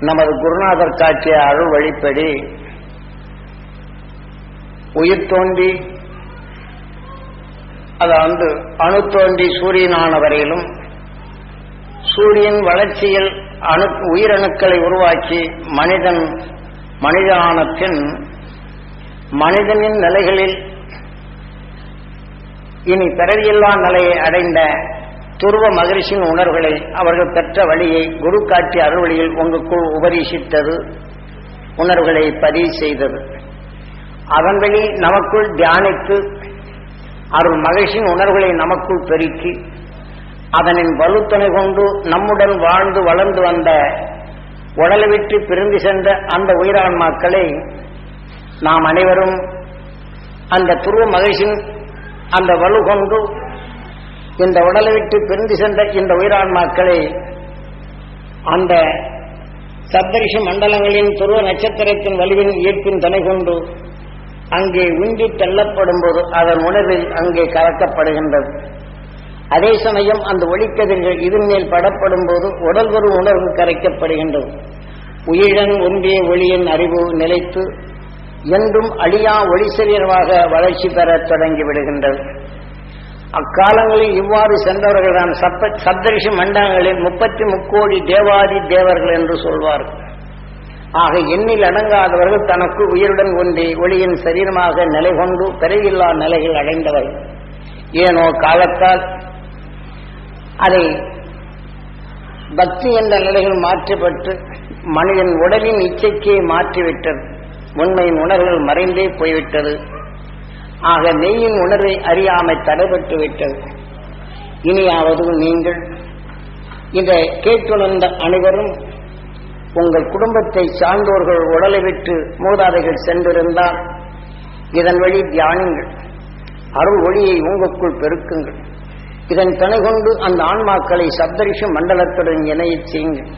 நமது குருநாதர் காட்டிய அருள் வழிப்படி உயிர் தோன்றி அதாவது அணு தோண்டி சூரியனான வரையிலும் சூரியன் வளர்ச்சியில் அணு உயிரணுக்களை உருவாக்கி மனிதன் மனிதனான பின் மனிதனின் நிலைகளில் இனி பிறவியில்லா நிலையை அடைந்த துருவ மகரிஷின் உணர்வுகளை அவர்கள் பெற்ற வழியை குரு காட்டிய அருள்வழியில் உங்களுக்குள் உபதேசித்தது உணர்வுகளை பதிவு செய்தது. அதன் வழி நமக்குள் தியானித்து அருள் மகிழ்ச்சியின் உணர்வுகளை நமக்குள் பெருக்கி அதனின் வலுத்துணை கொண்டு நம்முடன் வாழ்ந்து வளர்ந்து வந்த உடலை விட்டு பிரிந்து சென்ற அந்த உயிரான்மாக்களை நாம் அனைவரும் அந்த துருவ மகிழ்ச்சியின் அந்த வலு கொண்டு இந்த உடலை விட்டு பிரிந்து சென்ற இந்த உயிரான்மாக்களை அந்த சப்தரிஷ மண்டலங்களின் துருவ நட்சத்திரத்தின் வலுவின் ஈர்ப்பின் துணை கொண்டு அங்கே உந்தி தள்ளப்படும் போது அதன் உணர்வில் அங்கே கலக்கப்படுகின்றது. அதே சமயம் அந்த ஒளிக்கதிர்கள் இதன் மேல் படப்படும் போது உடல் ஒரு உணர்வு கரைக்கப்படுகின்றது. உயிரன் ஒன்றிய ஒளியின் அறிவு நிலைத்து என்றும் அழியா ஒளி சரீரமாக வளர்ச்சி பெறத் தொடங்கி விடுகின்றது. அக்காலங்களில் இவ்வாறு சென்றவர்கள் தான். சப்ப சப்தரிஷி மண்டலங்களில் முப்பத்தி முக்கோடி தேவாதி தேவர்கள் என்று சொல்வார்கள். ஆக எண்ணில் அடங்காதவர்கள் தனக்கு உயிருடன் ஒன்றி ஒளியின் சரீரமாக நிலை கொண்டு பிறவில்லா நிலைகள் அடைந்தவர்கள். ஏனோ காலத்தால் அதை பக்தி என்ற நிலைகள் மாற்றப்பட்டு மனிதன் உடலின் இச்சைக்கே மாற்றிவிட்டது. உண்மையின் உணர்வுகள் மறைந்தே போய்விட்டது. ஆக நெய்யின் உணர்வை அறியாமை தடைபட்டு விட்டது. இனியாவது நீங்கள்? இதை கேட்டுணர்ந்த அனைவரும் உங்கள் குடும்பத்தை சார்ந்தோர்கள் உடலை விட்டு மூதாதைகள் சென்றிருந்தால் இதன் வழி தியானிங்கள். அருள் ஒளியை உங்களுக்குள் பெருக்குங்கள். இதன் துணை கொண்டு அந்த ஆன்மாக்களை சப்தரிஷ மண்டலத்துடன் இணையச் செய்யுங்கள்.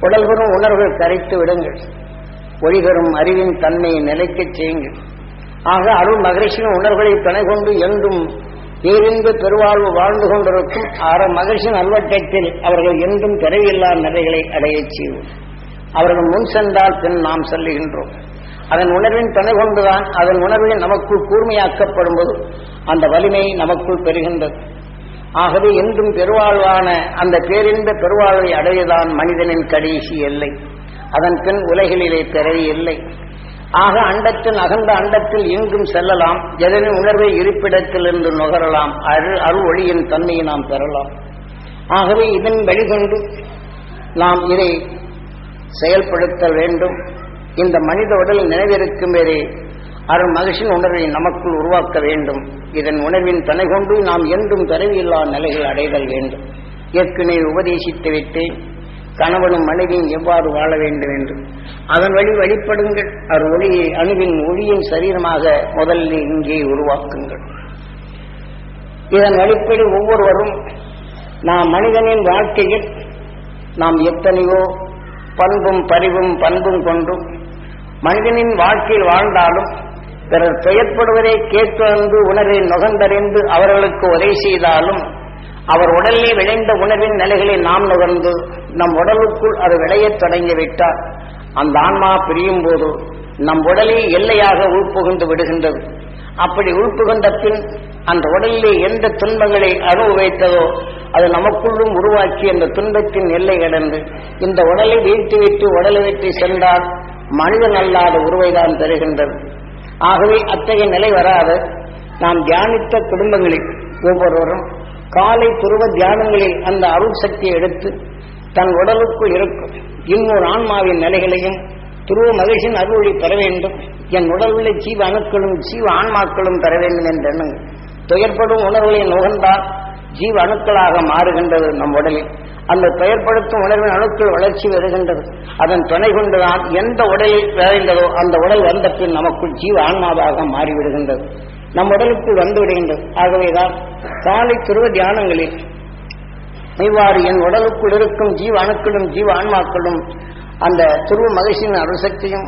உடல்வரும் உணர்வுகள் கரைத்து விடுங்கள். ஒளிகரும் அறிவின் தன்மையை நிலைக்கச் செய்யுங்கள். ஆக அருள் மகரிஷின் உணர்வுகளை துணை கொண்டு என்றும் பேரின்பு பெருவாழ்வு வாழ்ந்து கொண்டிருக்கும் அற மகிழ்ச்சியின் அல்வட்டத்தில் அவர்கள் என்றும் திரையில்லா நிலைகளை அடையச் செய்வோம். அவர்கள் முன் சென்றால் பின் நாம் செல்லுகின்றோம். அதன் உணர்வின் துணை கொண்டுதான் அதன் உணர்வில் நமக்குள் கூர்மையாக்கப்படும் போது அந்த வலிமை நமக்குள் பெறுகின்றது. ஆகவே என்றும் பெருவாழ்வான அந்த பேரின்ப பெருவாழ்வை அடையதான் மனிதனின் கடைசி எல்லை. அதன் பின் உலகிலே பிறவி இல்லை. ஆக அண்டத்தில் அகந்த அண்டத்தில் எங்கும் செல்லலாம் எதனின் உணர்வை இருப்பிடத்தில் இருந்து நுகரலாம் அரு அருள் ஒளியின் தன்மையை நாம் பெறலாம். ஆகவே இதன் வழிகொண்டு நாம் இதை செயல்படுத்த வேண்டும். இந்த மனித உடல் நினைவிருக்கும் வேறே அருள் மகிழ்ச்சியின் உணர்வை நமக்குள் உருவாக்க வேண்டும். இதன் உணர்வின் தனை கொண்டு நாம் என்றும் தரவில்லா நிலைகள் அடைதல் வேண்டும். ஏற்கனவே உபதேசித்து விட்டேன் கணவனும் மனைவியும் எவ்வாறு வாழ வேண்டும் என்று. அதன் வழி வழிபடுங்கள். அவர் ஒளியை அணுவின் ஒளியின் சரீரமாக முதலில் இங்கே உருவாக்குங்கள். இதன் வழிப்படி ஒவ்வொருவரும் நாம் மனிதனின் வாழ்க்கையில் நாம் எத்தனையோ பண்பும் பரிவும் பண்பும் கொண்டும் மனிதனின் வாழ்க்கையில் வாழ்ந்தாலும் பிறர் பெயர்படுவதை கேட்டு உணர்வை நுகர்ந்தறிந்து அவர்களுக்கு உதவி செய்தாலும் அவர் உடலில் விளைந்த உணர்வின் நிலைகளை நாம் நுகர்ந்து நம் உடலுக்குள் அது விளையத் தொடங்கிவிட்டால் அந்த ஆன்மா பிரியும் போது நம் உடலே எல்லையாக உள்புகுந்து விடுகின்றது. அப்படி உள்புகுந்த பின் அந்த உடலிலே எந்த துன்பங்களை அனுபவித்ததோ அது நமக்குள்ளும் உருவாக்கி அந்த துன்பத்தின் எல்லை கடந்து இந்த உடலை வீழ்த்திவிட்டு உடலை வெற்றி சென்றால் மனிதன் அல்லாத உருவைதான் பெறுகின்றது. ஆகவே அத்தகைய நிலை வராது. நாம் தியானித்த குடும்பங்களில் ஒவ்வொருவரும் காலை துருவ தியானங்களில் அந்த அருள் சக்தியை எடுத்து தன் உடலுக்குள் இருக்கும் இன்னொரு ஆன்மாவின் நிலைகளையும் துருவ மகிழ்ச்சியின் அருளை பெற வேண்டும். என் உடல் உள்ள ஜீவ அணுக்களும் ஜீவ ஆன்மாக்களும் பெற வேண்டும் என்ற எண்ணங்கள் துயர்படும் உணர்வுகளை நுகர்ந்தால் ஜீவ அணுக்களாக மாறுகின்றது நம் உடலில். அந்த துயர்படுத்தும் உணர்வின் அணுக்கள் வளர்ச்சி வருகின்றது அதன் துணை கொண்டுதான் எந்த உடலில் விளைந்ததோ அந்த உடல் வந்த பின் நமக்குள் ஜீவ ஆன்மாவாக மாறிவிடுகின்றது. நம் உடலுக்குள் வந்து விடுகின்றது. ஆகவேதான் காலை துருவ தியானங்களில் இவ்வாறு என் உடலுக்குள் இருக்கும் ஜீவ அணுக்களும் ஜீவ ஆன்மாக்களும் அந்த துருவ மகிழ்ச்சியின் அருசக்தியும்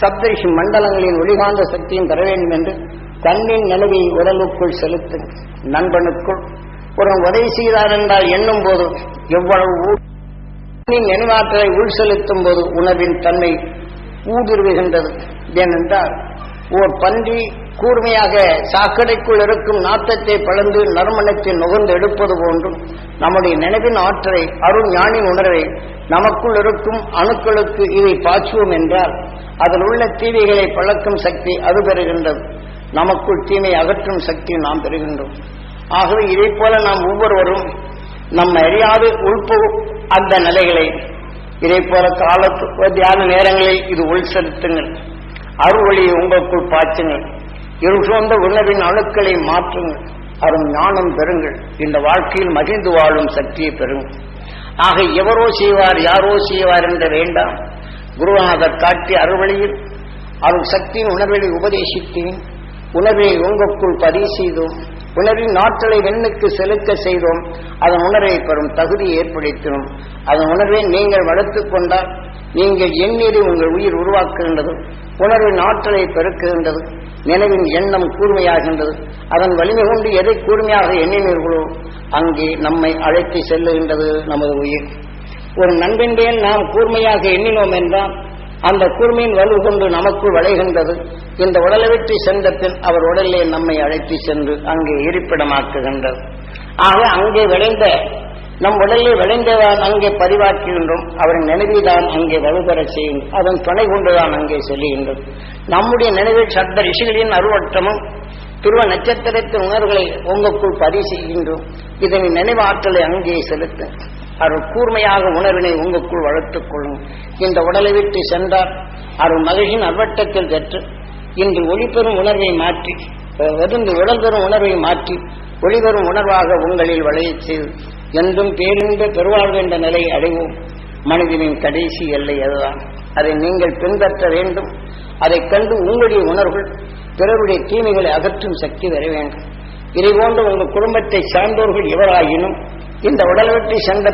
சப்தரிஷி மண்டலங்களின் ஒளிகாந்த சக்தியும் பெற வேண்டும் என்று தன்னின் நிலவை உடலுக்குள் செலுத்தும் நண்பனுக்குள். ஒரு உதவி செய்தார் என்றால் எண்ணும் போது எவ்வளவு ஊ- நினைவாற்றலை உள் செலுத்தும் போது உணவின் தன்மை ஊடுருவுகின்றது. ஏனென்றால் ஓர் பன்றி கூர்மையாக சாக்கடைக்குள் இருக்கும் நாத்தத்தை பழந்து நறுமணத்தை நுகர்ந்து எடுப்பது போன்றும் நம்முடைய நினைவின் ஆற்றலை அருள் ஞானின் உணர்வை நமக்குள் இருக்கும் அணுக்களுக்கு இதை பாய்ச்சுவோம் என்றால் அதில் உள்ள தீவைகளை பழக்கும் சக்தி அது பெறுகின்றது. நமக்குள் தீமை அகற்றும் சக்தி நாம் பெறுகின்றோம். ஆகவே இதை போல நாம் ஒவ்வொருவரும் நம்ம அறியாது உள்பு அந்த நிலைகளை இதை போல கால தியான நேரங்களில் இது உள் செலுத்துங்கள். அருள்வழியை உங்களுக்குள் பாய்ச்சுங்கள். இருள் உணவின் அணுக்களை மாற்றுங்கள் அரும் ஞானம் பெறுங்கள். இந்த வாழ்க்கையில் மகிழ்ந்து வாழும் சக்தியை பெறுங்கள் ஆக எவரோ செய்வார் யாரோ செய்வார் என்ற வேண்டாம். குருநாதர் காட்டி அறுவழியில் அருள் சக்தியின் உணர்வை உபதேசித்தேன். உணர்வை உங்களுக்குள் பதிவு செய்தோம். உணர்வின் ஆற்றலை வெண்ணுக்கு செலுத்த செய்தோம். அதன் உணர்வை பெறும் தகுதியை ஏற்படுத்தினோம். அதன் உணர்வை நீங்கள் வளர்த்துக் கொண்டால் நீங்கள் எண்ணீரை உங்கள் உயிர் உருவாக்குகின்றது. உணர்வின் ஆற்றலை பெருக்குகின்றது. நினைவின் எண்ணம் கூர்மையாகின்றது. அதன் வலிமை கொண்டு எதை கூர்மையாக எண்ணினீர்களோ அங்கே நம்மை அழைத்து செல்லுகின்றது நமது உயிர். ஒரு நண்பின் நாம் கூர்மையாக எண்ணினோம் என்றால் அந்த கூர்மையின் வலு கொண்டு நமக்குள் வளைகின்றது. இந்த உடலை விட்டு சென்ற பின் அவர் உடலே நம்மை அழைத்து சென்று அங்கே இருப்பிடமாக்குகின்றது ஆக அங்கே விளைந்த நம் உடலில் விளைந்ததான் அங்கே பதிவாக்குகின்றோம் அவரின் நினைவில்தான் அங்கே வலுபெற செய்யும் அதன் துணை கொண்டுதான் அங்கே செல்லுகின்றது நம்முடைய நினைவில் சப்த ரிஷிகளின் அருவற்றமும் துருவ நட்சத்திரத்தின் உணர்வுகளை உங்களுக்குள் பதிவு செய்கின்றோம் இதனை நினைவாற்றலை அங்கே செலுத்த அருள் கூர்மையாக உணர்வினை உங்களுக்குள் வளர்த்துக் கொள்ளும். இந்த உடலை விட்டு சென்றார். அருள் மகிழ்ச்சியின் அர்வட்டத்தில் பெற்று இன்று ஒளிபெறும் உணர்வை மாற்றி வெறுந்து உடல் பெறும் உணர்வை மாற்றி ஒளிபெறும் உணர்வாக உங்களில் வளையச் செய்து என்றும் பேரின்ப பெருவாழ்வு என்ற நிலை அடைவோம். மனிதனின் கடைசி எல்லை அதுதான். அதை நீங்கள் பின்பற்ற வேண்டும். அதைக் கண்டு உங்களுடைய உணர்வுகள் பிறருடைய தீமைகளை அகற்றும் சக்தி வர வேண்டும். இதை போன்ற உங்கள் குடும்பத்தை சார்ந்தோர்கள் எவராயினும் இந்த உடலை விட்டு சென்ற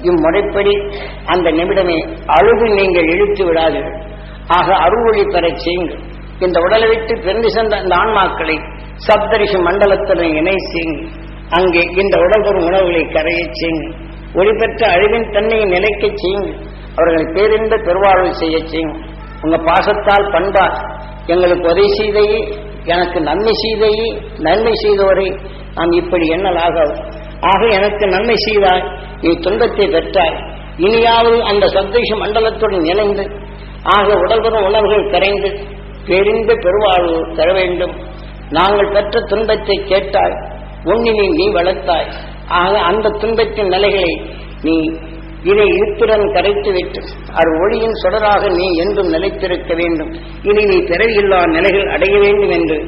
இம்முறைப்படி அந்த நிமிடமே அழுகு நீங்கள் இழுத்து விடாதீர்கள். ஆக அருள்வழி பெறச் செய்யுங்கள். இந்த உடலை விட்டு பிறந்து சென்ற அந்த ஆன்மாக்களை சப்தரிஷி மண்டலத்துடன் இணை செய்யுங்கள் அங்கே இந்த உடல் உணவுகளை கரையச் செய்யுங்க. ஒளிபெற்ற அழிவின் தன்மையை நிலைக்கச் செய்யுங்க. அவர்களை பேரின்ப பெருவாழ்வு செய்ய செய்யுங்க. உங்க பாசத்தால் பண்பால் எங்களுக்கு உதவி செய்தையே எனக்கு நன்மை செய்தையே நன்மை செய்தவரை நாம் இப்படி எண்ணலாக ஆக எனக்கு நன்மை செய்தாய் நீ துன்பத்தை பெற்றாய். இனியாவது அந்த சந்தேஷ மண்டலத்துடன் இணைந்து ஆக உடல்வரும் உணர்வுகள் கரைந்து பேரின்ப பெருவாழ்வு தர வேண்டும். நாங்கள் பெற்ற துன்பத்தை கேட்டால் உன்னினை நீ வளர்த்தாய். ஆக அந்த துன்பத்தின் நிலைகளை நீ இதை இருப்புடன் கரைத்து விட்டு அது ஒளியின் சுடராக நீ என்றும் நிலைத்திருக்க வேண்டும். இனி நீ பிறவியில்லா நிலைகள் அடைய வேண்டும் என்று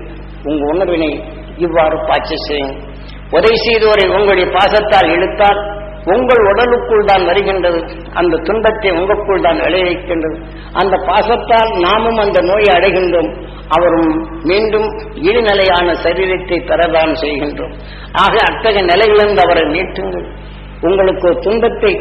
உங்கள் உணர்வினை இவ்வாறு பாய்ச்சி செய்யும். உதவி செய்தோரை உங்களுடைய பாசத்தால் இழுத்தால் உங்கள் உடலுக்குள் தான் வருகின்றது. அந்த துன்பத்தை உங்களுக்குள் தான் விளைவிக்கின்றது. அந்த பாசத்தால் நாமும் அந்த நோயை அடைகின்றோம். அவரும் மீண்டும் இருநிலையான சரீரத்தை பெறதான் செய்கின்றோம். ஆக அத்தகைய நிலையிலிருந்து அவரை மீட்டுங்கள். உங்களுக்கு துன்பத்தை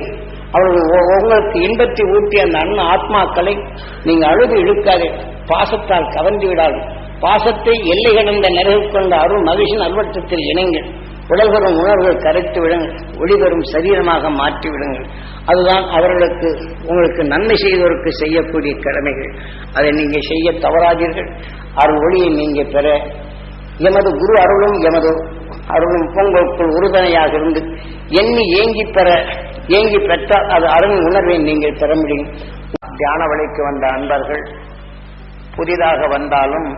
அவர்கள் உங்களுக்கு இன்பத்தை ஊட்டிய அந்த அண்ண ஆத்மாக்களை நீங்க அழுது இழுக்காதே. பாசத்தால் கவர்ந்து விடாது. பாசத்தை எல்லை கடந்த நிறைவு கொண்ட அருள் மகிழ்ச்சியின் அல்வட்டத்தில் இணைங்கள். உடல்பெறும் உணர்வை கரைத்து விடுங்கள் ஒளிபெறும் சரீரமாக மாற்றி விடுங்கள். அதுதான் அவர்களுக்கு உங்களுக்கு நன்மை செய்தவருக்கு செய்யக்கூடிய கடமைகள். அதை நீங்கள் செய்ய தவறாதீர்கள். அருள் ஒளியை நீங்கள் பெற எமது குரு அருளும் எமது அருளும் பொங்கலுக்குள் உறுதுணையாக இருந்து எண்ணி ஏங்கி பெற ஏங்கி பெற்றால் அது அருள் உணர்வை நீங்கள் பெற முடியும். தியான வழிக்கு வந்த அன்பர்கள் புதிதாக வந்தாலும்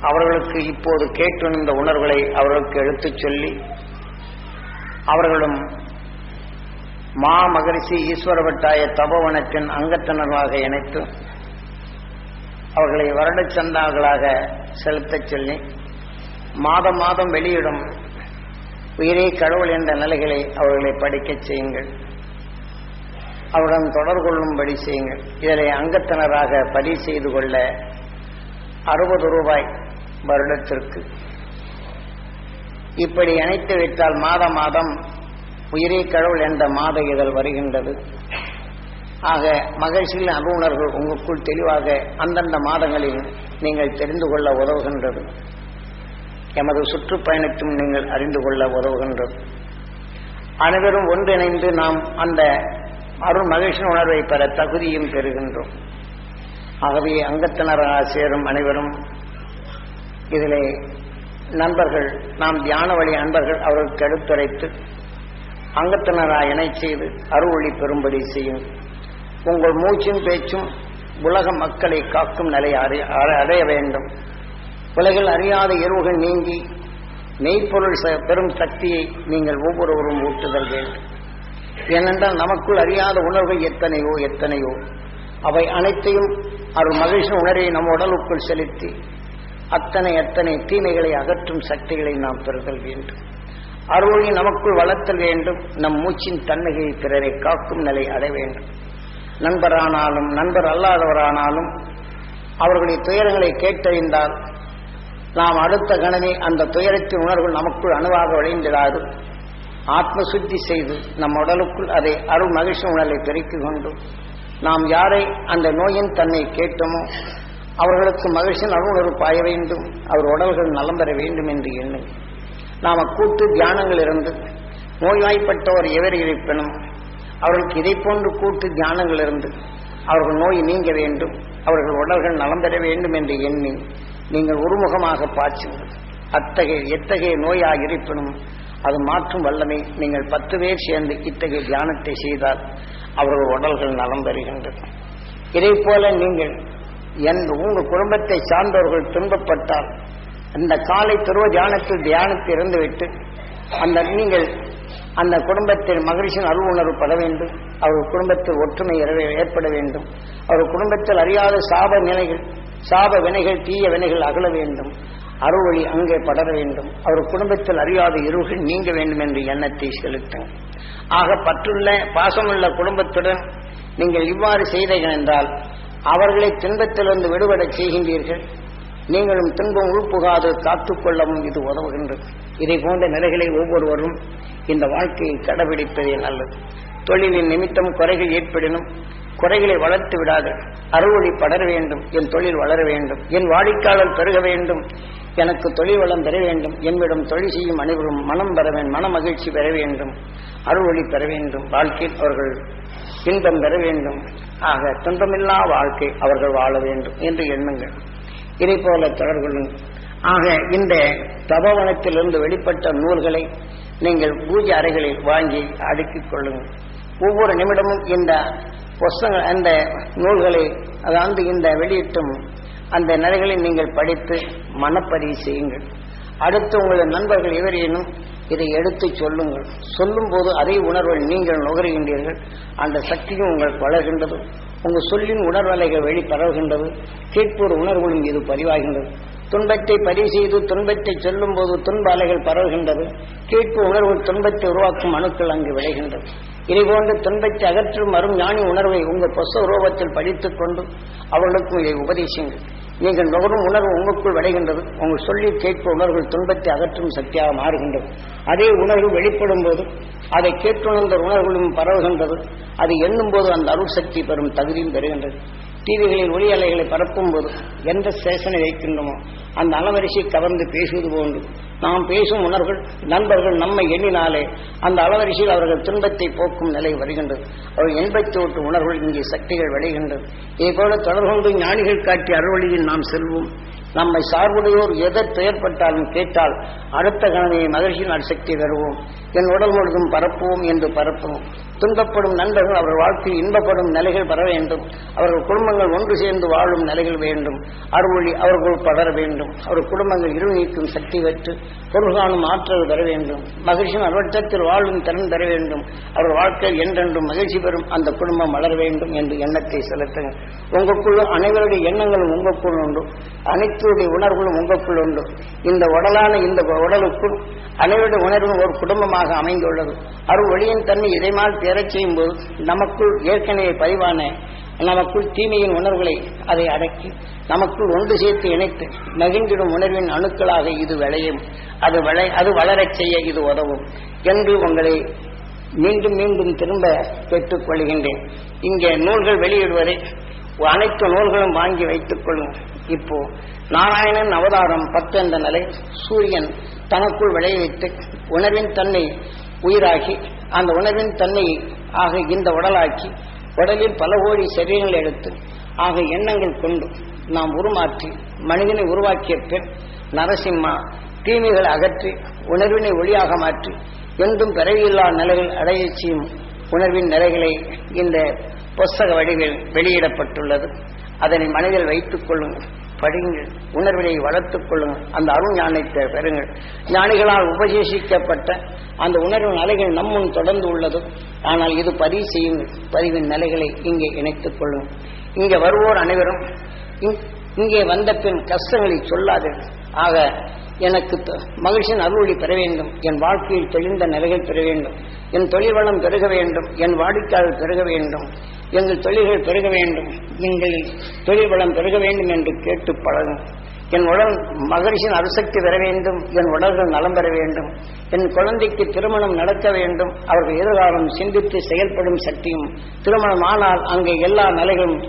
அவர்களுக்கு இப்போது கேட்டிருந்த உணர்வுகளை அவர்களுக்கு எடுத்துச் சொல்லி அவர்களும் மா மகரிஷி ஈஸ்வரவட்டாய தபவனத்தின் அங்கத்தினராக இணைத்து அவர்களை வருடச் சந்தாக்களாக செலுத்தச் சொல்லி மாதம் மாதம் வெளியிடும் உயிரே கடவுள் என்ற நிலைகளை அவர்களை படிக்கச் செய்யுங்கள். அவருடன் தொடர்பு கொள்ளும்படி செய்யுங்கள். இதில் அங்கத்தினராக பதிவு செய்து கொள்ள அறுபது ரூபாய் வருடத்திற்கு இப்படி இணைத்து விட்டால் மாத மாதம் உயிரே கடவுள் என்ற மாத இதழ் வருகின்றது. ஆக மகிழ்ச்சியில் அருணர்கள் உங்களுக்குள் தெளிவாக அந்தந்த மாதங்களில் நீங்கள் தெரிந்து கொள்ள உதவுகின்றது. எமது சுற்றுப்பயணத்தும் நீங்கள் அறிந்து கொள்ள உதவுகின்றது. அனைவரும் ஒன்றிணைந்து நாம் அந்த அருள் மகிழ்ச்சி உணர்வை பெற தகுதியும் பெறுகின்றோம். ஆகவே அங்கத்தினராக சேரும் அனைவரும் இதிலே நண்பர்கள் நாம் தியான வழி அன்பர்கள் அவர்களுக்கு எடுத்துரைத்து அங்கத்தினராக இணை செய்து அருள்வழி பெறும்படி செய்யும். உங்கள் மூச்சும் பேச்சும் உலக மக்களை காக்கும் நிலை அறி- அற- அடைய வேண்டும். உலகில் அறியாத இரவுகள் நீங்கி மெய்ப்பொருள் பெரும் பெறும் சக்தியை நீங்கள் ஒவ்வொருவரும் ஊட்டுதல் வேண்டும். ஏனென்றால் நமக்குள் அறியாத உணர்வுகள் எத்தனையோ எத்தனையோ. அவை அனைத்தையும் அருள் மகிழ்ச்சி உணரை நம் உடலுக்குள் செலுத்தி அத்தனை அத்தனை தீமைகளை அகற்றும் சக்திகளை நாம் பெறுதல் வேண்டும். அருளை நமக்குள் வளர்த்தல் வேண்டும். நம் மூச்சின் தன்மையை பிறரை காக்கும் நிலை அடைய வேண்டும். நண்பரானாலும் நண்பர் அல்லாதவரானாலும் அவர்களுடைய துயரங்களை கேட்டறிந்தால் நாம் அடுத்த கணமே அந்த துயரத்தின் உணர்வு நமக்குள் அணுவாக விளைந்திடாது. ஆத்ம சுத்தி செய்து நம் உடலுக்குள் அதை அருள் மகிழ்ச்சி உணர்வை பெருக்கிக் கொண்டு நாம் யாரை அந்த நோயின் தன்னை கேட்டோமோ அவர்களுக்கு மகிழ்ச்சி அருளுணர்வு பாய வேண்டும். அவர் உடல்கள் நலம் பெற வேண்டும் என்று எண்ணு. நாம கூட்டு தியானங்கள் இருந்து நோய்வாய்ப்பட்டவர் எவர் இருப்பினும் அவர்களுக்கு இதை போன்று கூட்டு தியானங்கள் இருந்து அவர்கள் நோய் நீங்க வேண்டும். அவர்கள் உடல்கள் நலம் பெற வேண்டும் என்று எண்ணி நீங்கள் ஒருமுகமாக பாய்ச்சுங்கள் அத்தகைய எத்தகைய நோயாக இருப்பினும் அது மாற்றும் வல்லமை நீங்கள் பத்து பேர் சேர்ந்து இத்தகைய தியானத்தை செய்தால் அவர்கள் உடல்கள் நலம் பெறுகின்றது இதை போல நீங்கள் என் உங்கள் குடும்பத்தை சார்ந்தவர்கள் துன்பப்பட்டால் அந்த காலை துருவ தியானத்தில் தியானத்தை இருந்துவிட்டு அந்த நீங்கள் அந்த குடும்பத்தில் மகிழ்ச்சியின் அருள் உணர்வு பட வேண்டும் அவர்கள் குடும்பத்தில் ஒற்றுமை ஏற்பட வேண்டும் அவர்கள் குடும்பத்தில் அறியாத சாப நிலைகள் சாப வினைகள் தீய வினைகள் அகல வேண்டும் அருள்வழி அங்கே படர வேண்டும் அவர் குடும்பத்தில் அறியாத இருள்கள் நீங்க வேண்டும் என்ற எண்ணத்தை செலுத்தும் ஆக பற்றுள்ள பாசமுள்ள குடும்பத்துடன் நீங்கள் இவ்வாறு செய்தீர்கள் என்றால் அவர்களை துன்பத்திலிருந்து விடுபட செய்கின்றீர்கள். நீங்களும் துன்பம் உள்புகாது காத்துக்கொள்ளவும் இது உதவுகின்றது. இதை போன்ற நிலைகளை ஒவ்வொருவரும் இந்த வாழ்க்கையை கடைபிடிப்பதே நல்லது. தொழிலின் நிமித்தம் குறைகள் ஏற்படினும் குறைகளை வளர்த்து விடாது. அறுவடை படர வேண்டும். என் தொழில் வளர வேண்டும். என் வாடிக்கையாளர் பெருக வேண்டும். எனக்கு தொழில் வளம் பெற வேண்டும். என்னிடம் தொழில் செய்யும் அனைவரும் மனம் பெற வேண்டும். மன மகிழ்ச்சி பெற வேண்டும். அறுவழி பெற வேண்டும். வாழ்க்கையில் அவர்கள் இன்பம் பெற வேண்டும். ஆக துன்பமில்லா வாழ்க்கை அவர்கள் வாழ வேண்டும் என்று எண்ணுங்கள். இதை போல தொடர்புகளும் ஆக இந்த தபவனத்திலிருந்து வெளிப்பட்ட நூல்களை நீங்கள் பூஜை அறைகளில் வாங்கி அடுக்கிக் கொள்ளுங்கள். ஒவ்வொரு நிமிடமும் இந்த புஸ்தங்கள் அந்த நூல்களை அதாவது இந்த வெளியிட்டும் அந்த நிலைகளை நீங்கள் படித்து மனப்பதிவு செய்யுங்கள். அடுத்து உங்களது நண்பர்கள் எவரேனும் இதை எடுத்துச் சொல்லுங்கள். சொல்லும் போது அதே உணர்வை நீங்கள் நுகர்கின்றீர்கள். அந்த சக்தியும் உங்களுக்கு வளர்கின்றது. உங்கள் சொல்லின் உணர்வலைகள் வெளி பரவுகின்றது. கேட்போர் உணர்வுகளும் இது பதிவாகின்றது. துன்பத்தை பதிவு செய்து துன்பத்தை சொல்லும் போது துன்ப அலைகள் பரவுகின்றது. கேட்பு உணர்வு துன்பத்தை உருவாக்கும் அணுக்கள் அங்கு விளைகின்றது. இதை போன்று துன்பத்தை அகற்றும் வரும் ஞானி உணர்வை உங்கள் பொச ரூபத்தில் படித்துக் கொண்டு அவர்களுக்கும் இதை உபதேசியுங்கள். நீங்கள் நுகரும் உணர்வு உங்களுக்குள் விளைகின்றது. உங்கள் சொல்லி கேட்ப உணர்வுகள் துன்பத்தை அகற்றும் சக்தியாக மாறுகின்றது. அதே உணர்வு வெளிப்படும் போது அதை கேட்டுணர்ந்த உணர்வுகளும் பரவுகின்றது. அது எண்ணும் போது அந்த அருள் சக்தி பெறும் தகுதியும் பெறுகின்றது. டிவிகளில் ஒளி அலைகளை பரப்பும் போது எந்த ஸ்டேஷனை வைக்கின்றோமோ அந்த அலவரிசை கவர்ந்து பேசுவது போன்று நாம் பேசும் உணர்வுகள் நண்பர்கள் நம்மை எண்ணினாலே அந்த அளவரிசையில் அவர்கள் துன்பத்தை போக்கும் நிலை வருகின்றது. அவர்கள் எண்பத்தி உணர்வுகள் இங்கே சக்திகள் விளைகின்றது. இதே போல தொடர்பு ஞானிகள் காட்டிய அறுவழியில் நாம் செல்வோம். நம்மை சார்புடையோர் எதற் பெயர்பட்டாலும் கேட்டால் அடுத்த கணனையை மகிழ்ச்சியின் அடிசக்தி தருவோம். என் உடல் முழுதும் பரப்புவோம் என்று பரப்புவோம் துன்பப்படும் நண்பர்கள் அவர் வாழ்க்கையில் இன்பப்படும் நிலைகள் பெற வேண்டும். அவர்கள் குடும்பங்கள் ஒன்று சேர்ந்து வாழும் நிலைகள் வேண்டும். அருள் அவர்கள் படர வேண்டும். அவர் குடும்பங்கள் இரு நீக்கும் சக்தி பெற்று பொருள் காணும் ஆற்றல் பெற வேண்டும். மகிழ்ச்சியின் அறுவட்டத்தில் வாழும் திறன் பெற வேண்டும். அவர் வாழ்க்கையில் என்றென்றும் மகிழ்ச்சி பெறும் அந்த குடும்பம் வளர வேண்டும் என்று எண்ணத்தை செலுத்துங்கள். உங்களுக்குள்ள அனைவருடைய எண்ணங்களும் உங்களுக்குள் உண்டு. அனைவருடைய உணர்வுகளும் உங்களுக்குள் உண்டு. இந்த உடலான இந்த உடலுக்குள் அனைவருடைய உணர்வும் ஒரு குடும்பமாக அமைந்துள்ளது. அரு ஒளியின் தன்மை இதைமால் பேரச் செய்யும் போது நமக்குள் ஏற்கனவே பதிவான நமக்குள் தீமையின் உணர்வுகளை அதை அடக்கி நமக்குள் ஒன்று சேர்த்து இணைத்து மகிழ்ந்திடும் உணர்வின் அணுக்களாக இது விளையும். அது வளை அது வளரச் செய்ய இது உதவும் என்று உங்களை மீண்டும் மீண்டும் திரும்ப பெற்றுக் கொள்கின்றேன். இங்கே நூல்கள் வெளியிடுவதை அனைத்து நூல்களும் வாங்கி வைத்துக் கொள்ளும் இப்போ நாராயணன் அவதாரம் பத்து என்ற நிலை சூரியன் தனக்குள் விளைவித்து உணர்வின் தன்னை உயிராகி அந்த உணர்வின் தன்னை ஆக இந்த உடலாக்கி உடலில் பல கோடி சரீரங்கள் எடுத்து ஆக எண்ணங்கள் கொண்டு நாம் உருமாற்றி மனிதனை உருவாக்கிய பின் நரசிம்மா தீமைகளை அகற்றி உணர்வினை ஒளியாக மாற்றி எங்கும் பிறவியில்லா நிலைகள் அடையச் செய்யும் உணர்வின் நிலைகளை இந்த புஸ்தக வடிவில் வெளியிடப்பட்டுள்ளது. அதனை மனதில் வைத்துக் கொள்ளுங்கள். படியுங்கள் உணர்வினை வளர்த்துக் கொள்ளுங்கள் அந்த அருள் ஞானத்தை பெறுங்கள். ஞானிகளால் உபதேசிக்கப்பட்ட அந்த உணர்வின் அலைகள் நம்முன் தொடர்ந்து உள்ளது. ஆனால் இது பதிவு செய்யுங்கள். பதிவின் நிலைகளை இங்கே இணைத்துக் கொள்ளுங்கள் இங்கே வருவோர் அனைவரும் இங்- இங்கே வந்த பின் கஷ்டங்களை சொல்லாதீர்கள். ஆக எனக்கு மகிழ்ச்சியின் அருள்வழி பெற வேண்டும். என் வாழ்க்கையில் தெளிந்த நிலைகள் பெற வேண்டும். என் தொழில் வளம் பெருக வேண்டும். என் வாடிக்கையாளர் பெருக வேண்டும். எங்கள் தொழில்கள் பெருக வேண்டும். எங்கள் தொழில் வளம் பெருக வேண்டும் என்று கேட்டு பழகும் என் உடல் மகிழ்ச்சியின் அருசக்தி பெற வேண்டும் என் உடல்கள் நலம் பெற வேண்டும் என் குழந்தைக்கு திருமணம் நடக்க வேண்டும் அவர்கள் எதிர்காலம் சிந்தித்து செயல்படும் சக்தியும் திருமணம் ஆனால் அங்கே எல்லா நிலைகளும்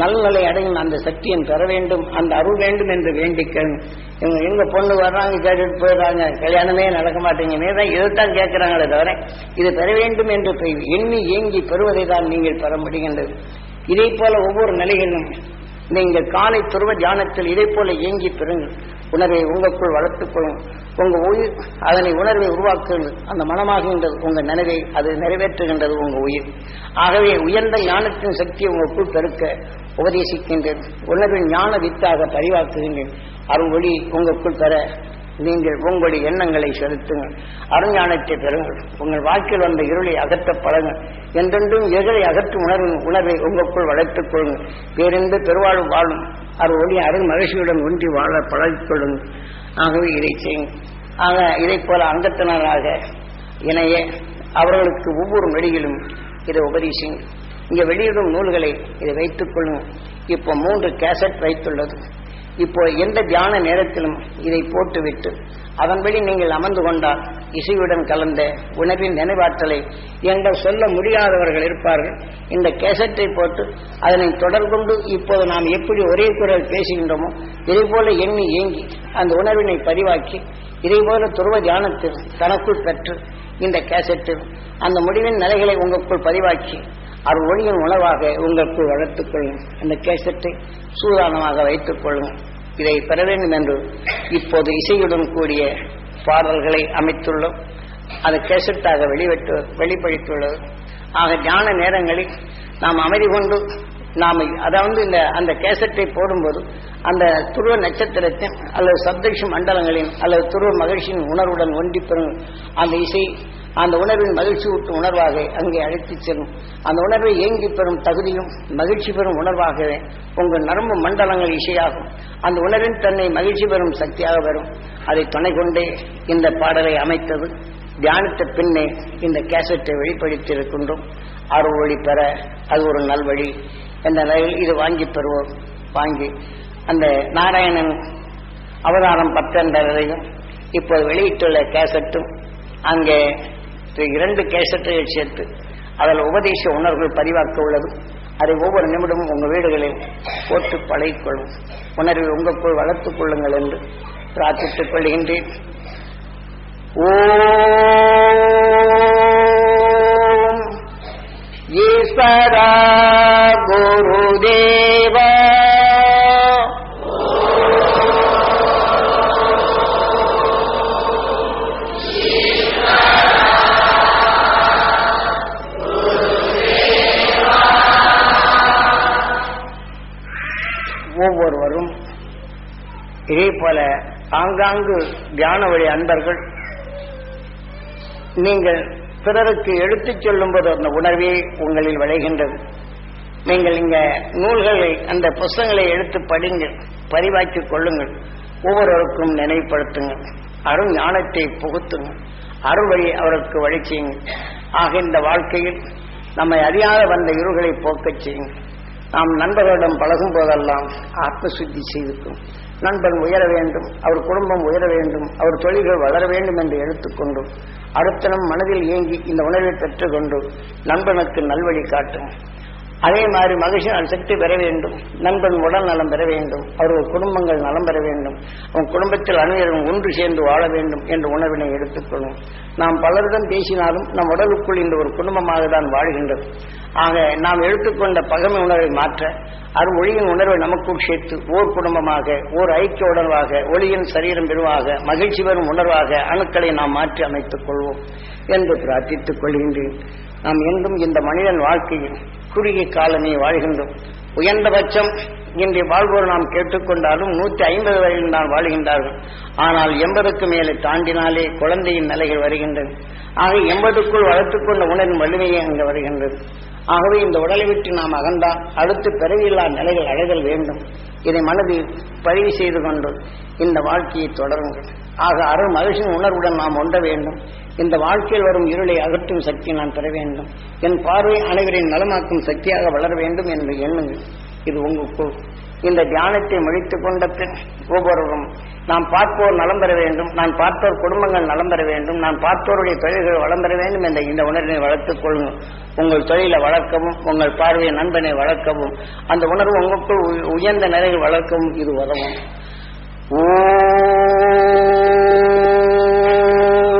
நல்நிலை அடையும் அந்த சக்தியும் பெற வேண்டும் அந்த அருள் வேண்டும் என்று வேண்டிக்கணும். இவங்க எங்க பொண்ணு வர்றாங்க கேட்டுட்டு போயிடுறாங்க கல்யாணமே நடக்க மாட்டேங்குது. தான் இதைத்தான் கேட்கிறாங்களே தவிர இது பெற வேண்டும் என்று எண்ணி ஏங்கி பெறுவதை தான் நீங்கள் பெற முடிகின்றது. இதே போல ஒவ்வொரு நிலைகளிலும் நீங்கள் காலை துருவ தியானத்தில் இதை போல இயங்கி பெறுங்கள் உணர்வை உங்களுக்குள் வளர்த்துக் கொள்ளும் உங்க உயிர் அதனை உணர்வை உருவாக்குங்கள் அந்த மனமாகின்றது. உங்க நினைவை அது நிறைவேற்றுகின்றது உங்க உயிர். ஆகவே உயர்ந்த ஞானத்தின் சக்தியை உங்களுக்குள் பெருக்க உபதேசிக்கின்றேன். உணர்வின் ஞான வித்தாக பரிவாக்குகின்றேன் அருள் ஒளி உங்களுக்குள் பெற நீங்கள் உங்களுடைய எண்ணங்களை செலுத்துங்கள். அருஞானத்தை பெறுங்கள். உங்கள் வாழ்க்கையில் வந்த இருளை அகற்ற பழங்கள் என்றென்றும் எதிரை அகற்றும் உணர்வின் உணர்வை உங்களுக்குள் வளர்த்துக் கொள்ளுங்கள். பேருந்து பெருவாழும் வாழும். அவர் ஒளி அருள் மகிழ்ச்சியுடன் ஒன்றி வாழ பழகிக் கொள்ளுங்கள் ஆகவே இதை செய்யுங்கள். ஆக இதை போல அங்கத்தினராக இணைய அவர்களுக்கு ஒவ்வொரு நொடியிலும் இதை உபதேசியுங்கள். இங்கே வெளியிடும் நூல்களை இதை வைத்துக் கொள்ளுங்கள். இப்போ மூன்று கேசட் வைத்துள்ளது. இப்போ எந்த தியான நேரத்திலும் இதை போட்டுவிட்டு அதன்படி நீங்கள் அமர்ந்து கொண்டால் இசையுடன் கலந்த உணவின் நினைவாற்றலை எங்கள் சொல்ல முடியாதவர்கள் இருப்பார்கள். இந்த கேசட்டை போட்டு அதனை தொடர்கொண்டு இப்போது நாம் எப்படி ஒரே குரல் பேசுகின்றோமோ இதை போல எண்ணி ஏங்கி அந்த உணர்வினை பதிவாக்கி இதை போல துருவ தியானத்தில் தனக்குள் பெற்று இந்த கேசட்டில் அந்த முடிவின் நிலைகளை உங்களுக்குள் பதிவாக்கி அவர் ஒளியின் உணவாக உங்களுக்குள் வளர்த்துக் கொள்ளும். அந்த கேசட்டை சூதானமாக வைத்துக் கொள்ளுங்கள் இதை பெற வேண்டும் என்று இப்போது இசையுடன் கூடிய பாடல்களை அமைத்துள்ளோம். அது கேசட்டாக வெளிவிட்டு வெளிப்படுத்தியுள்ளது ஆக ஞான நேரங்களில் நாம் அமைதி கொண்டு நாம் அதாவது இந்த அந்த கேசட்டை போடும்போது அந்த துருவ நட்சத்திரத்தின் அல்லது சப்தக்ஷ மண்டலங்களின் அல்லது துருவ மகிழ்ச்சியின் உணர்வுடன் ஒன்றி பெறும் அந்த இசை அந்த உணர்வின் மகிழ்ச்சி ஊட்டும் உணர்வாக அங்கே அழைத்துச் செல்லும். அந்த உணர்வை ஏங்கி பெறும் தகுதியும் மகிழ்ச்சி பெறும் உணர்வாகவே உங்கள் நரம்பு மண்டலங்கள் இசையாகும். அந்த உணர்வின் தன்னை மகிழ்ச்சி பெறும் சக்தியாக வரும். அதை துணை கொண்டே இந்த பாடலை அமைத்தது. தியானித்த பின்னே இந்த கேசட்டை வெளிப்படுத்தி இருக்கின்றோம் அருள் ஒளி பெற அது ஒரு நல்வழி என்ற நிலையில் இது வாங்கி பெறுவோம் வாங்கி அந்த நாராயணன் அவதாரம் பத்தென்றதையும் இப்போது வெளியிட்டுள்ள கேசட்டும் அங்கே இரண்டு கேசட்டை சேர்த்து அதில் உபதேச உணர்வுகள் பதிவாக்க உள்ளது. அதை ஒவ்வொரு நிமிடமும் உங்கள் வீடுகளில் போட்டு பழகிக்கொள்ளும். உணர்வை உங்களுக்குள் வளர்த்துக் கொள்ளுங்கள் என்று பிரார்த்தித்துக் கொள்கின்றேன். ஓம் ஈஸ்வரா குருதேவா இதே போல ஆங்காங்கு தியான வழி அன்பர்கள் நீங்கள் பிறருக்கு எடுத்துச் சொல்லும்போது அந்த உணர்வே உங்களில் விளைகின்றது. நீங்கள் இங்க நூல்களை அந்த புஸ்தகங்களை எடுத்து படிங்கள் பதிவாக்கிக் கொள்ளுங்கள் ஒவ்வொருவருக்கும் நினைவுபடுத்துங்கள் அருள் ஞானத்தை புகுத்துங்கள் அருள் வழி அவருக்கு வழி செய்யுங்கள். ஆக இந்த வாழ்க்கையில் நம்மை அறியாத வந்த இருள்களை போக்கச் செய்யுங்கள். நாம் நண்பர்களிடம் பழகும் போதெல்லாம் ஆத்மசுத்தி செய்திருக்கும். நண்பன் உயர வேண்டும் அவர் குடும்பம் உயர வேண்டும் அவர் தொழில்கள் வளர வேண்டும் என்று எடுத்துக்கொண்டு அடுத்தனம் மனதில் இயங்கி இந்த உணர்வை பெற்றுக்கொண்டு நண்பனுக்கு நல்வழி காட்டும். அதே மாதிரி மகிழ்ச்சியால் சக்தி பெற வேண்டும் நண்பன் உடல் நலம் பெற வேண்டும் அவர்கள் குடும்பங்கள் நலம் பெற வேண்டும் அவன் குடும்பத்தில் அனைவரும் ஒன்று சேர்ந்து வாழ வேண்டும் என்ற உணர்வினை எடுத்துக்கொள்ளும் நாம் பலரிடம் பேசினாலும் நம் உடலுக்குள் இந்த ஒரு குடும்பமாக தான் வாழ்கின்றது. ஆக நாம் எடுத்துக்கொண்ட பகமை உணர்வை மாற்ற அருள் ஒளியின் உணர்வை நமக்குள் சேர்த்து ஓர் குடும்பமாக ஓர் ஐக்கிய உணர்வாக ஒளியின் சரீரம் பெருவாக மகிழ்ச்சி வரும் உணர்வாக அணுக்களை நாம் மாற்றி அமைத்துக் கொள்வோம் என்று பிரார்த்தித்துக் கொள்கின்றேன். நாம் என்றும் இந்த மனிதன் வாழ்க்கையில் குறுகிய காலமே வாழ்கின்றோம். உயர்ந்தபட்சம் இன்றைய வாழ்வோர் நாம் கேட்டுக்கொண்டாலும் நூற்றி ஐம்பது வரையில் தான் வாழ்கின்றார்கள். ஆனால் எண்பதுக்கு மேலே தாண்டினாலே குழந்தையின் நிலைகள் வருகின்றது ஆக எண்பதுக்குள் வளர்த்துக்கொண்ட உணரின் வலிமையை வலிமையே அங்கு வருகின்றது. ஆகவே இந்த உடலை விட்டு நாம் அகன்றால் அடுத்து பிறவியில்லா நிலைகள் அடைதல் வேண்டும். இதை மனதில் பதிவு செய்து கொண்டு இந்த வாழ்க்கையை தொடருங்கள். ஆக அருள் மகிழ்ச்சியின் உணர்வுடன் நாம் ஒன்ற வேண்டும். இந்த வாழ்க்கையில் வரும் இருளை அகற்றும் சக்தி நான் பெற வேண்டும். என் பார்வை அனைவரின் நலமாக்கும் சக்தியாக வளர வேண்டும் என்று எண்ணுங்கள். இது உங்களுக்கு இந்த தியானத்தை முடித்துக் கொண்ட பின் ஒவ்வொருவரும் நாம் பார்ப்போர் நலம் பெற வேண்டும் நான் பார்ப்போர் குடும்பங்கள் நலம் பெற வேண்டும் நான் பார்ப்போருடைய தொழில்கள் வளம் பெற வேண்டும் என்ற இந்த உணர்வினை வளர்த்துக் கொள்ளுங்கள். உங்கள் தொழிலை வளர்க்கவும் உங்கள் பார்வையை நண்பனை வளர்க்கவும் அந்த உணர்வு உங்களுக்குள் உயர்ந்த நிலையில் வளர்க்கவும் இது உதவும்.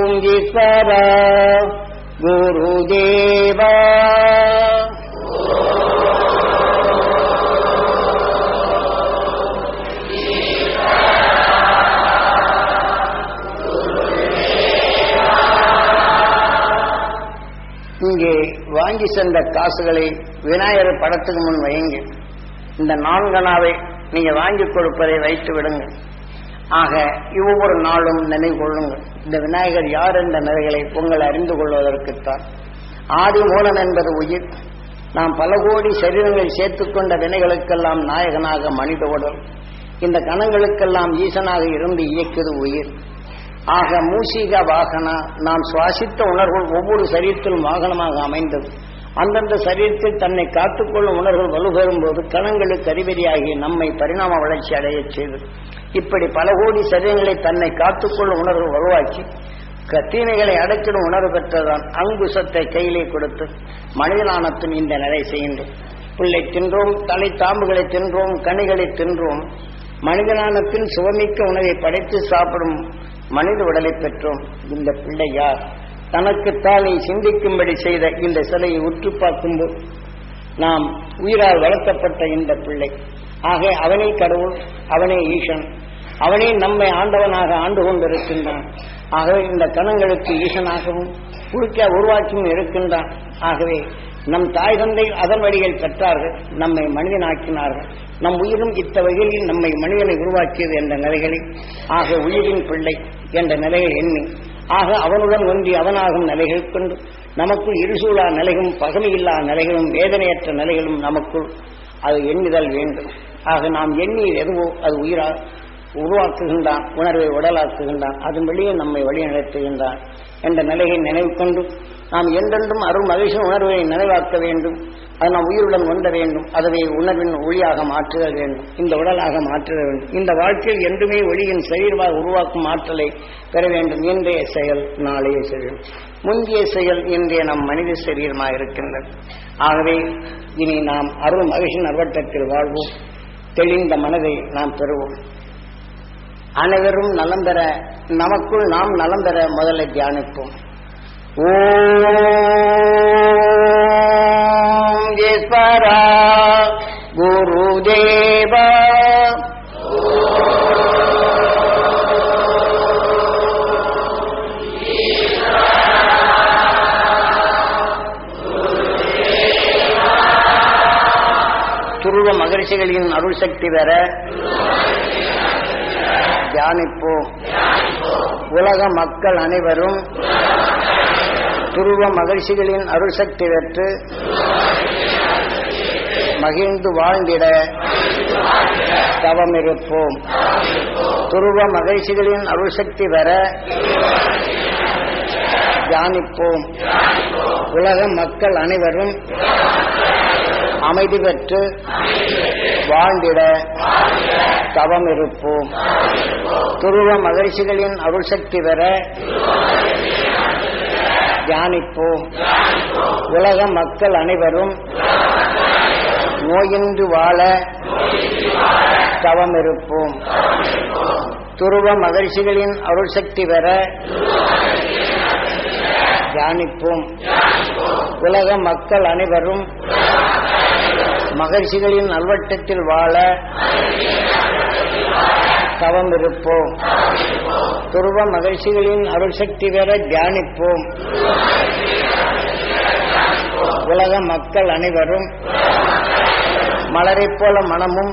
ஓம் ஈஸ்வரா குருதேவா. வாங்கி சென்ற காசுகளை விநாயகர் படத்துக்கு முன் வையுங்க இந்த நான்கனாவை நீங்க வாங்கி கொடுப்பதை வைத்து விடுங்கள் ஆக ஒவ்வொரு நாளும் நினைவு கொள்ளுங்கள். இந்த விநாயகர் யார் என்ற நிலைகளை பொங்கல் அறிந்து கொள்வதற்குத்தான். ஆதி மூலம் என்பது உயிர். நாம் பல கோடி சரீரங்களில் சேர்த்துக்கொண்ட வினைகளுக்கெல்லாம் நாயகனாக மனித உடல் இந்த கணங்களுக்கெல்லாம் ஈசனாக இருந்து இயக்குது உயிர். ஆக மூசிக வாகனா நாம் சுவாசித்த உணர்வுகள் ஒவ்வொரு சரீரத்திலும் வாகனமாக அமைந்தது. அந்தந்த சரீரத்தில் தன்னை காத்துக்கொள்ளும் உணர்வுகள் வலுப்பெறும் போது கணங்களுக்கு அறிவறியாகி நம்மை பரிணாம வளர்ச்சி அடையச் செய்தது. இப்படி பல கோடி சரீரங்களை தன்னை காத்துக்கொள்ளும் உணர்வு வலுவாக்கி கத்தீனைகளை தீமைகளை அடைச்சிடும் உணர்வு பெற்றதான் அங்குசத்தை கையிலே கொடுத்து மனிதனானத்தின் இந்த நிலை செய்கின்றோம் புல்லை தின்றோம் தலை தாம்புகளை தின்றோம் கனிகளை தின்றோம். மனிதனானத்தின் சுவமிக்க உணவை படைத்து சாப்பிடும் மனித உடலை பெற்றோம். இந்த பிள்ளையார் தனக்குத்தானே சிந்திக்கும்படி செய்த இந்த சிலையை உற்று பார்க்கும்போது நாம் உயிரால் வளர்த்தப்பட்ட இந்த பிள்ளை. ஆக அவனே கடவுள் அவனே ஈசன். அவனே நம்மை ஆண்டவனாக ஆண்டு கொண்டிருக்கின்றான். ஆகவே இந்த கணங்களுக்கு ஈசனாகவும் குறுக்க உருவாக்கியும் இருக்கின்றான். ஆகவே நம் தாய் தந்தை அதன் வழியில் பெற்றார்கள் நம்மை மனிதனாக்கினார்கள். நம் உயிரும் இத்த வகையில் நம்மை மனிதனை உருவாக்கியது என்ற நிலைகளை ஆக உயிரின் பிள்ளை என்ற நிலையை எண்ணி ஆக அவனுடன் ஒன்றி அவனாகும் நிலைகள் கொண்டு நமக்கு இருசூழா நிலையும் பகமையில்லா நிலைகளும் வேதனையற்ற நிலைகளும் நமக்குள் அது எண்ணுதல் வேண்டும். ஆக நாம் எண்ணியது எதுவோ அது உயிரா உருவாக்குகின்றான் உணர்வை உடலாக்குகின்றான் அதன் வெளியே நம்மை வழி நடத்துகின்றான் என்ற நிலையை நினைவு கொண்டு நாம் என்றென்றும் அருள் மகிழ்ச்சி உணர்வை நினைவாக்க வேண்டும். அது நாம் உயிருடன் ஒன்ற வேண்டும். அதனை உணர்வின் ஒளியாக மாற்றுதல் வேண்டும். இந்த உடலாக மாற்றுதல் வேண்டும். இந்த வாழ்க்கையில் என்றுமே ஒளியின் சரீரமாக உருவாக்கும் ஆற்றலை பெற வேண்டும். இன்றைய செயல் நாளைய செயல். முந்தைய செயல் இன்றைய நம் மனித சரீரமாக இருக்கின்றது. ஆகவே இனி நாம் அருள் மகிழ்ச்சி நர்வட்டத்தில் வாழ்வோம். தெளிந்த மனதை நாம் பெறுவோம். அனைவரும் நலம் பெற நமக்குள் நாம் நலம் பெற முதல்ல தியானிப்போம். ஓஸ்வரா குரு குருதேவா. துருவ மகரிஷிகளின் அருள் சக்தி பெற தியானிப்போ. உலக மக்கள் அனைவரும் துருவ மகிழ்ச்சிகளின் அருள் சக்தி பெற்று மகிழ்ந்து வாழ்ந்திட தவம் இருப்போம் துருவ மகிழ்ச்சிகளின் அருள் சக்தி பெற தியானிப்போம். உலக மக்கள் அனைவரும் அமைதி பெற்று வாழ்ந்திட தவம் இருப்போம் துருவ மகிழ்ச்சிகளின் அருள் சக்தி பெற தியானிப்போம். உலக மக்கள் அனைவரும் நோயின்றி வாழ தவம் இருப்போம் துருவ மகரிஷிகளின் அருள் சக்தி பெற தியானிப்போம். உலக மக்கள் அனைவரும் மகர்ஷிகளின் நல்வட்டத்தில் வாழ தவம் இருப்போம் துருவ மகிழ்ச்சிகளின் அருள் சக்தி பெற தியானிப்போம். உலக மக்கள் அனைவரும் மலரைப் போல மனமும்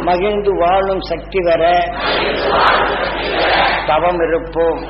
மகிழ்ந்து வாழும் சக்தி வர தவம் இருப்போம்